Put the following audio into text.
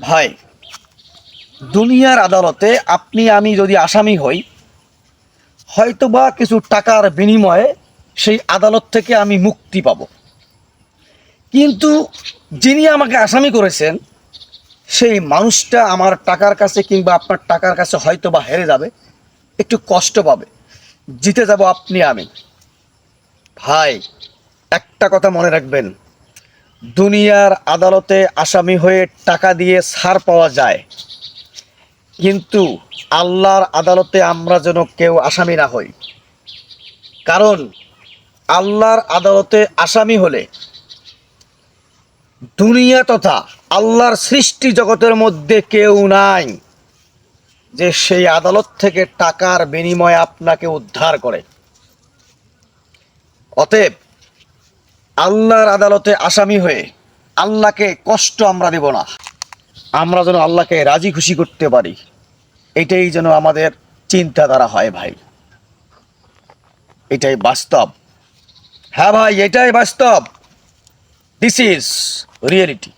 ভাই, দুনিয়ার আদালতে আপনি, আমি যদি আসামি হই, হয়তোবা কিছু টাকার বিনিময়ে সেই আদালত থেকে আমি মুক্তি পাব। কিন্তু যিনি আমাকে আসামি করেছেন, সেই মানুষটা আমার টাকার কাছে কিংবা আপনার টাকার কাছে হয়তো বা হেরে যাবে, একটু কষ্ট পাবে। জিতে যাব আপনি, আমি। ভাই, একটা কথা মনে রাখবেন দুনিয়ার আদালতে আসামি হয়ে টাকা দিয়ে ছাড় পাওয়া যায়। কিন্তু আল্লাহর আদালতে আমরা যেন কেউ আসামি না হই। কারণ আল্লাহর আদালতে আসামি হলে দুনিয়া তথা আল্লাহর সৃষ্টি জগতের মধ্যে কেউ নাই যে সেই আদালত থেকে টাকার বিনিময়ে আপনাকে উদ্ধার করে। অতএব আল্লাহর আদালতে আসামি হয়ে আল্লাহকে কষ্ট আমরা দেব না। আমরা যেন আল্লাহকে রাজি খুশি করতে পারি। এটাই যেন আমাদের চিন্তাধারা হয় ভাই। এটাই বাস্তব। হ্যাঁ ভাই, এটাই বাস্তব। This is reality